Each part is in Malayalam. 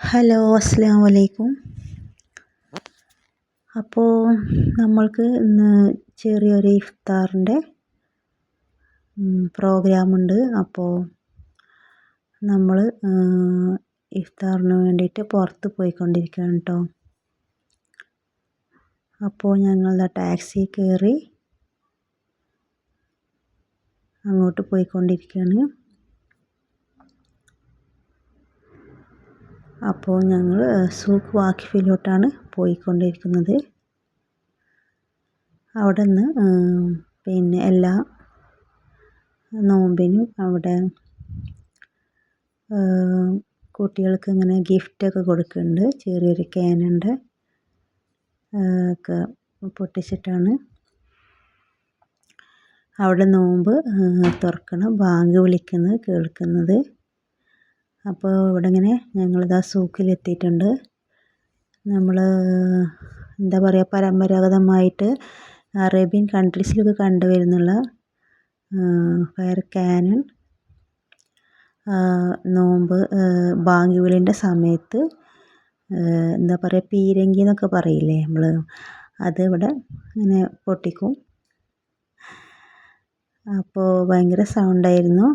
ഹലോ അസ്സാം വലൈക്കും അപ്പോൾ നമ്മൾക്ക് ഇന്ന് ചെറിയൊരു ഇഫ്താറിന്റെ പ്രോഗ്രാമുണ്ട്. അപ്പോൾ നമ്മൾ ഇഫ്താറിന് വേണ്ടിയിട്ട് പുറത്ത് പോയിക്കൊണ്ടിരിക്കുകയാണ് കേട്ടോ അപ്പോൾ ഞങ്ങളുടെ ടാക്സി കയറി അങ്ങോട്ട് പോയിക്കൊണ്ടിരിക്കുകയാണ്. അപ്പോൾ ഞങ്ങൾ സൂക്ക് വാക്കിഫിലോട്ടാണ് പോയിക്കൊണ്ടിരിക്കുന്നത്. അവിടെ നിന്ന് പിന്നെ എല്ലാ നോമ്പിനും അവിടെ കുട്ടികൾക്ക് ഇങ്ങനെ ഗിഫ്റ്റൊക്കെ കൊടുക്കുന്നുണ്ട്. ചെറിയൊരു ക്യാനുണ്ട്. ഒക്കെ പൊട്ടിച്ചിട്ടാണ്. അവിടെ നോമ്പ് തുറക്കണം. ബാങ്ക് വിളിക്കുന്നത് കേൾക്കുന്നത്. അപ്പോൾ ഇവിടെ ഇങ്ങനെ ഞങ്ങളിതാ സൂക്കിലെത്തിയിട്ടുണ്ട്. നമ്മൾ എന്താ പറയുക പരമ്പരാഗതമായിട്ട് അറേബ്യൻ കൺട്രീസിലൊക്കെ കണ്ടുവരുന്നുള്ള ഫയർ ക്യാനൺ നോമ്പ് ബാങ്കിവിളിന്റെ സമയത്ത് എന്താ പറയുക പീരങ്കി എന്നൊക്കെ പറയില്ലേ നമ്മൾ അത് ഇവിടെ ഇങ്ങനെ പൊട്ടിക്കും. അപ്പോൾ ഭയങ്കര സൗണ്ടായിരുന്നു.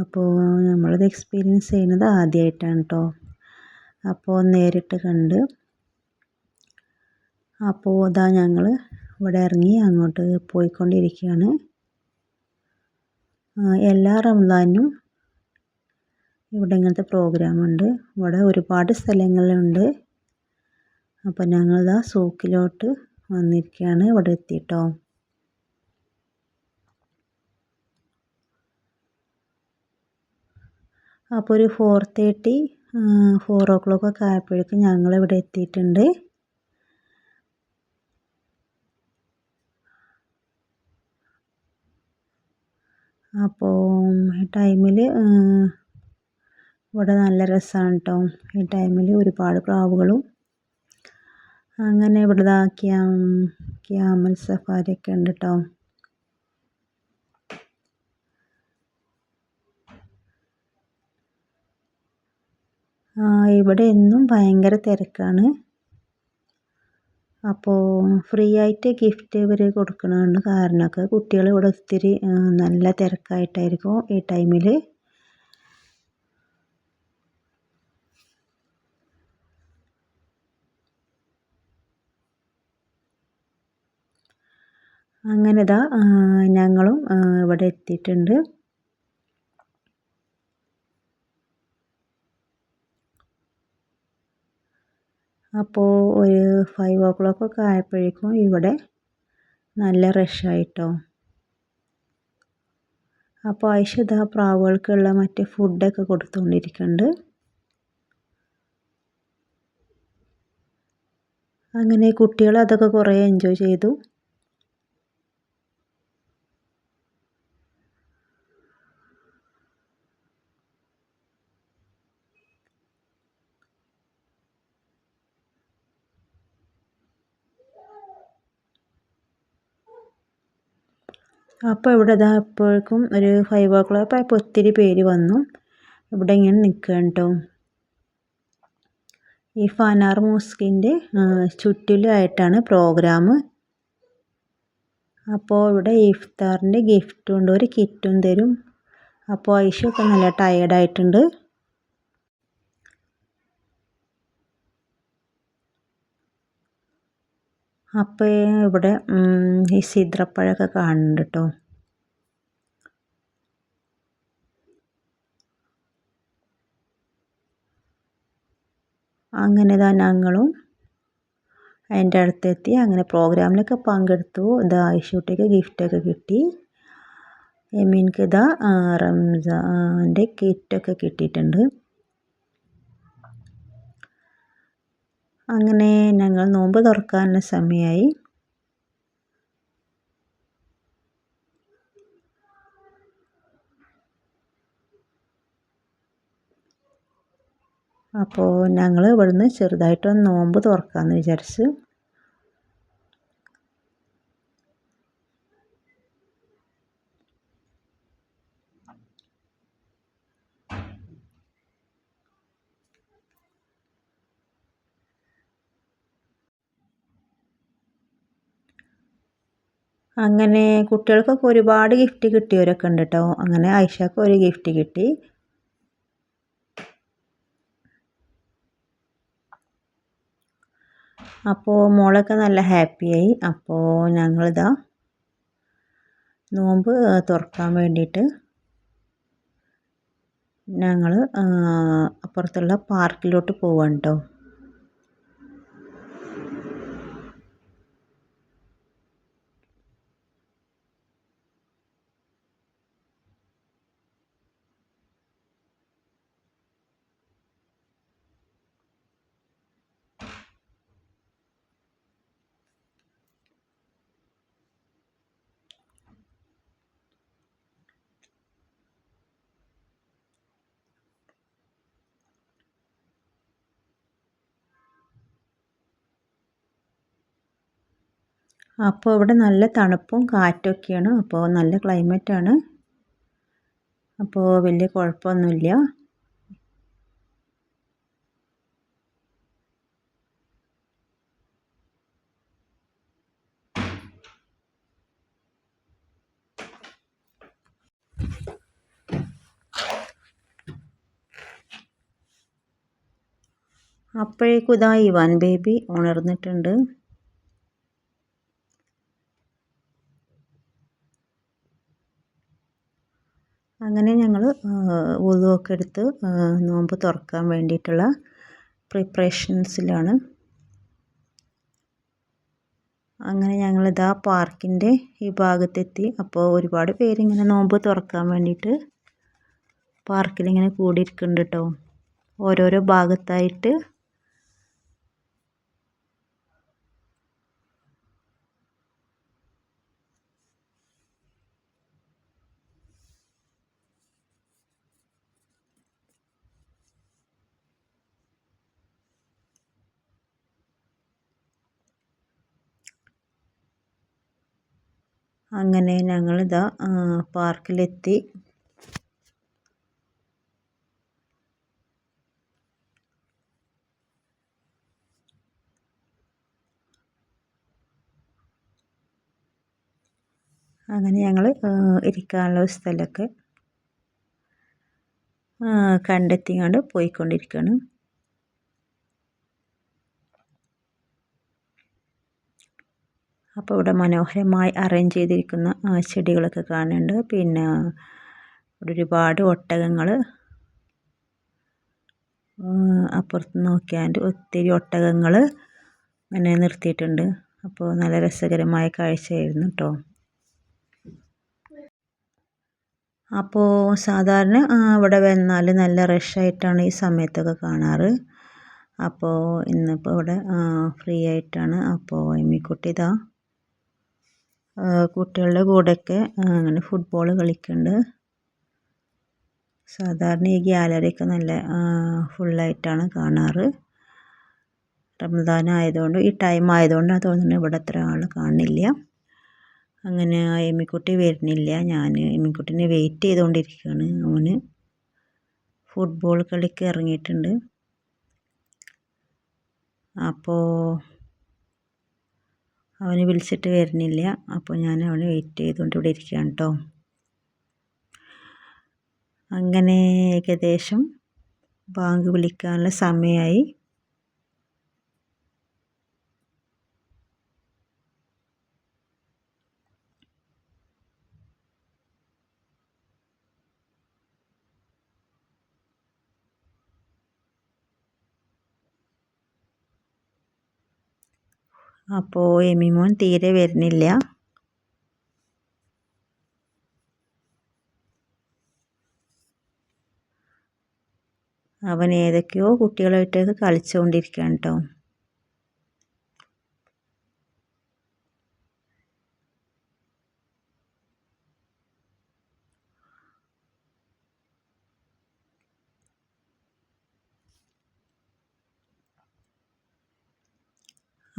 അപ്പോൾ നമ്മളിത് എക്സ്പീരിയൻസ് ചെയ്യുന്നത് ആദ്യമായിട്ടാണ് കേട്ടോ അപ്പോൾ നേരിട്ട് കണ്ട് അപ്പോൾ ഇതാ ഞങ്ങൾ ഇവിടെ ഇറങ്ങി അങ്ങോട്ട് പോയിക്കൊണ്ടിരിക്കുകയാണ്. എല്ലാ റംസാനും ഇവിടെ ഇങ്ങനത്തെ പ്രോഗ്രാമുണ്ട് ഇവിടെ ഒരുപാട് സ്ഥലങ്ങളുണ്ട്. അപ്പോൾ ഞങ്ങളിതാ സൂക്കിലോട്ട് വന്നിരിക്കുകയാണ് ഇവിടെ എത്തിയിട്ടോ. അപ്പോൾ ഒരു four thirty four o'clock ഒക്കെ ആയപ്പോഴേക്കും ഞങ്ങളിവിടെ എത്തിയിട്ടുണ്ട്. അപ്പോൾ ഈ ടൈമിൽ ഇവിടെ നല്ല രസമാണ് കേട്ടോ ഈ ടൈമിൽ ഒരുപാട് പ്രാവുകളും. അങ്ങനെ ഇവിടെ ക്യാം ക്യാമൽ സഫാരിയൊക്കെ ഉണ്ട് കേട്ടോ ഇവിടെ എന്നും ഭയങ്കര തിരക്കാണ്. അപ്പോൾ ഫ്രീ ആയിട്ട് ഗിഫ്റ്റ് ഇവർ കൊടുക്കണതാണ് കാരണമൊക്കെ കുട്ടികൾ ഇവിടെ ഒത്തിരി നല്ല തിരക്കായിട്ടായിരിക്കും ഈ ടൈമിൽ അങ്ങനെതാ ഞങ്ങളും ഇവിടെ എത്തിയിട്ടുണ്ട്. അപ്പോൾ ഒരു ഫൈവ് ഓ ക്ലോക്ക് ഒക്കെ ആയപ്പോഴേക്കും ഇവിടെ നല്ല റഷായിട്ടോ അപ്പോൾ ആയിഷ ഇതാ പ്രാവുകൾക്കുള്ള മറ്റേ ഫുഡൊക്കെ കൊടുത്തുകൊണ്ടിരിക്കുന്നുണ്ട് അങ്ങനെ കുട്ടികൾ അതൊക്കെ കുറേ എൻജോയ് ചെയ്തു. അപ്പോൾ ഇവിടെ ഇതാ അപ്പോഴേക്കും ഒരു ഫൈവ് ഓ ക്ലോക്ക് ആയപ്പോൾ ഒത്തിരി പേര് വന്നു. ഇവിടെ ഇങ്ങനെ നിൽക്കുകയാണ് കേട്ടോ ഈ ഫനാർ മോസ്കിന്റെ ചുറ്റിലായിട്ടാണ് പ്രോഗ്രാം അപ്പോൾ ഇവിടെ ഇഫ്താറിന്റെ ഗിഫ്റ്റും ഉണ്ട് ഒരു കിറ്റും തരും. അപ്പോൾ ഐഷൊക്കെ നല്ല ടയേർഡായിട്ടുണ്ട് അപ്പോൾ ഇവിടെ ഈ സിദ്രപ്പഴമൊക്കെ കാണുന്നുണ്ട് കേട്ടോ അങ്ങനെ ഇതാ ഞങ്ങളും അതിന്റെ അടുത്തെത്തി. അങ്ങനെ പ്രോഗ്രാമിലൊക്കെ പങ്കെടുത്തു. ഇതാ ഐഷൂട്ടിക്ക് ഗിഫ്റ്റൊക്കെ കിട്ടി. എമീൻക്ക് ഇതാ റംസാന്റെ കിറ്റൊക്കെ കിട്ടിയിട്ടുണ്ട്. അങ്ങനെ ഞങ്ങൾ നോമ്പ് തുറക്കാനുള്ള സമയമായി അപ്പോൾ ഞങ്ങൾ ഇവിടുന്ന് ചെറുതായിട്ടൊന്ന് നോമ്പ് തുറക്കാമെന്ന് വിചാരിച്ച് അങ്ങനെ കുട്ടികൾക്കൊക്കെ ഒരുപാട് ഗിഫ്റ്റ് കിട്ടിയവരൊക്കെ ഉണ്ട് കേട്ടോ അങ്ങനെ ഐഷക്ക് ഒരു ഗിഫ്റ്റ് കിട്ടി. അപ്പോൾ മോളൊക്കെ നല്ല ഹാപ്പിയായി അപ്പോൾ ഞങ്ങളിതാ നോമ്പ് തുറക്കാൻ വേണ്ടിയിട്ട് ഞങ്ങൾ അപ്പുറത്തുള്ള പാർക്കിലോട്ട് പോവാണ് കേട്ടോ അപ്പോൾ ഇവിടെ നല്ല തണുപ്പും കാറ്റൊക്കെയാണ്. അപ്പോൾ നല്ല ക്ലൈമറ്റാണ്. അപ്പോൾ വലിയ കുഴപ്പമൊന്നുമില്ല. അപ്പോഴേക്കും ഇതാ ഇവാൻ ബേബി ഉണർന്നിട്ടുണ്ട്. അങ്ങനെ ഞങ്ങൾ വുളുവൊക്കെ എടുത്ത് നോമ്പ് തുറക്കാൻ വേണ്ടിയിട്ടുള്ള പ്രിപ്പറേഷൻസിലാണ്. അങ്ങനെ ഞങ്ങളിതാ പാർക്കിന്റെ ഈ ഭാഗത്തെത്തി. അപ്പോൾ ഒരുപാട് പേരിങ്ങനെ നോമ്പ് തുറക്കാൻ വേണ്ടിയിട്ട് പാർക്കിലിങ്ങനെ കൂടിയിരിക്കുന്നുണ്ട് കേട്ടോ ഓരോരോ ഭാഗത്തായിട്ട് അങ്ങനെ ഞങ്ങളിതാ പാർക്കിലെത്തി. അങ്ങനെ ഞങ്ങൾ ഇരിക്കാനുള്ള സ്ഥലമൊക്കെ കണ്ടെത്തിങ്ങാണ്ട് പോയിക്കൊണ്ടിരിക്കുകയാണ് അപ്പോൾ ഇവിടെ മനോഹരമായി അറേഞ്ച് ചെയ്തിരിക്കുന്ന ചെടികളൊക്കെ കാണുന്നുണ്ട്. പിന്നെ ഇവിടെ ഒരുപാട് ഒട്ടകങ്ങൾ അപ്പുറത്ത് നോക്കിയാണ്ട് ഒത്തിരി ഒട്ടകങ്ങൾ അങ്ങനെ നിർത്തിയിട്ടുണ്ട്. അപ്പോൾ നല്ല രസകരമായ കാഴ്ചയായിരുന്നു കേട്ടോ അപ്പോൾ സാധാരണ ഇവിടെ വന്നാൽ നല്ല റഷായിട്ടാണ് ഈ സമയത്തൊക്കെ കാണാറ്. അപ്പോൾ ഇന്നിപ്പോൾ ഇവിടെ ഫ്രീ ആയിട്ടാണ്. അപ്പോൾ എമ്മിക്കുട്ടി ഇതാ കുട്ടികളുടെ കൂടെയൊക്കെ അങ്ങനെ ഫുട്ബോൾ കളിക്കുന്നുണ്ട് സാധാരണ ഈ ഗ്യാലറിയൊക്കെ നല്ല ഫുള്ളായിട്ടാണ് കാണാറ്. റമദാൻ ആയതുകൊണ്ട് ഈ ടൈം ആയതുകൊണ്ട് തോന്നുന്നു ഇവിടെ അത്ര ആൾ കാണില്ല അങ്ങനെ എമ്മിക്കുട്ടി വരുന്നില്ല. ഞാൻ എമ്മിക്കുട്ടീനെ വെയിറ്റ് ചെയ്തുകൊണ്ടിരിക്കുകയാണ് അവന്. ഫുട്ബോൾ കളിക്ക് ഇറങ്ങിയിട്ടുണ്ട്. അപ്പോൾ അവനെ വിളിച്ചിട്ട് വരുന്നില്ല. അപ്പോൾ ഞാൻ അവനെ വെയിറ്റ് ചെയ്തുകൊണ്ട് ഇവിടെ ഇരിക്കുകയാണ് കേട്ടോ അങ്ങനെ ഏകദേശം ബാങ്ക് വിളിക്കാനുള്ള സമയമായി. അപ്പോൾ എമിമോൻ തീരെ വരുന്നില്ല. അവൻ ഏതൊക്കെയോ കുട്ടികളായിട്ടൊക്കെ കളിച്ചുകൊണ്ടിരിക്കുകയാണ് കേട്ടോ.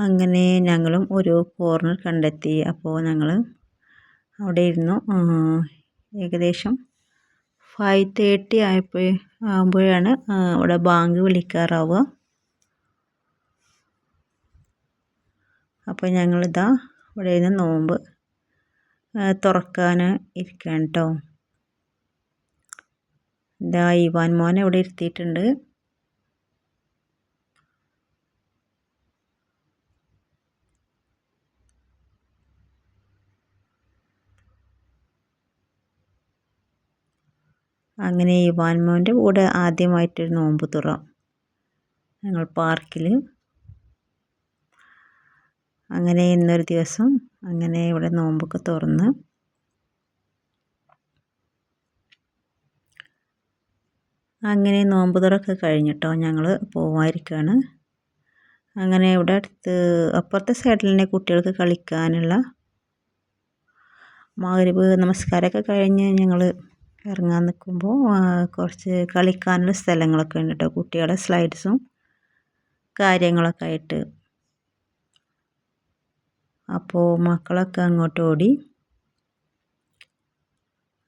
അങ്ങനെ ഞങ്ങളും ഒരു കോർണർ കണ്ടെത്തി. അപ്പോൾ ഞങ്ങൾ അവിടെ ഇരുന്നു. ഏകദേശം ഫൈവ് തേർട്ടി ആയപ്പോൾ ആകുമ്പോഴാണ് അവിടെ ബാങ്ക് വിളിക്കാറാവുക. അപ്പോൾ ഞങ്ങളിതാ ഇവിടെ നിന്ന് നോമ്പ് തുറക്കാൻ ഇരിക്കാൻ കേട്ടോ ഇതാ ഇവാൻ മോനെ ഇവിടെ ഇരുത്തിയിട്ടുണ്ട്. അങ്ങനെ ഇവാൻ മോന്റെ കൂടെ ആദ്യമായിട്ടൊരു നോമ്പ് തുറ. ഞങ്ങൾ പാർക്കിൽ. അങ്ങനെ ഇന്നൊരു ദിവസം അങ്ങനെ ഇവിടെ നോമ്പൊക്കെ തുറന്ന്. അങ്ങനെ നോമ്പ് തുറക്കെ കഴിഞ്ഞിട്ടോ ഞങ്ങൾ പോവാതിരിക്കുകയാണ് അങ്ങനെ ഇവിടെ അടുത്ത് അപ്പുറത്തെ സൈഡിൽ തന്നെ കുട്ടികൾക്ക് കളിക്കാനുള്ള മാരിബ് നമസ്കാരമൊക്കെ കഴിഞ്ഞ് ഞങ്ങൾ ഇറങ്ങാൻ നിൽക്കുമ്പോൾ കുറച്ച് കളിക്കാനുള്ള സ്ഥലങ്ങളൊക്കെ ഉണ്ട് കേട്ടോ കുട്ടികളെ സ്ലൈഡ്സും കാര്യങ്ങളൊക്കെ ആയിട്ട്. അപ്പോൾ മക്കളൊക്കെ അങ്ങോട്ട് ഓടി.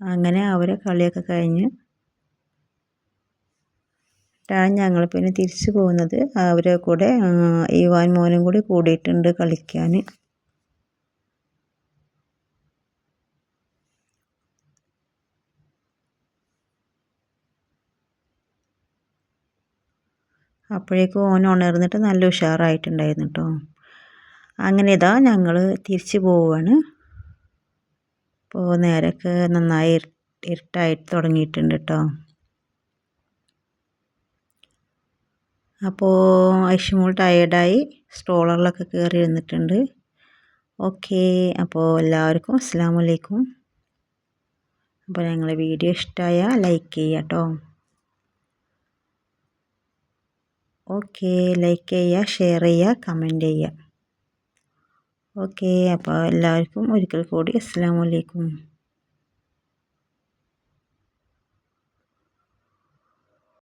അങ്ങനെ അവരെ കളിയൊക്കെ കഴിഞ്ഞ് ഞങ്ങൾ പിന്നെ തിരിച്ചു പോകുന്നത് അവരെ കൂടെ ഈവാൻ മോനും കൂടി കൂടിയിട്ടുണ്ട് കളിക്കാൻ. അപ്പോഴേക്കും ഓൻ ഉണർന്നിട്ട് നല്ല ഉഷാറായിട്ടുണ്ടായിരുന്നു കേട്ടോ അങ്ങനെ ഇതാ ഞങ്ങൾ തിരിച്ചു പോവുകയാണ് ഇപ്പോൾ നേരൊക്കെ നന്നായി ഇരുട്ടായിട്ട് തുടങ്ങിയിട്ടുണ്ട് കേട്ടോ അപ്പോൾ ഐഷുമോൾ ടയേർഡായി സ്ട്രോളറിലൊക്കെ കയറി ഇരുന്നിട്ടുണ്ട്. ഓക്കെ അപ്പോൾ എല്ലാവർക്കും അസ്സാം വലൈക്കും അപ്പോൾ ഞങ്ങളെ വീഡിയോ ഇഷ്ടമായ ലൈക്ക് ചെയ്യാം കേട്ടോ ഓക്കെ ലൈക്ക് ചെയ്യുക ഷെയർ ചെയ്യുക കമന്റ് ചെയ്യുക. ഓക്കെ അപ്പോൾ എല്ലാവർക്കും ഒരിക്കൽ കൂടി അസ്സാം വലൈക്കും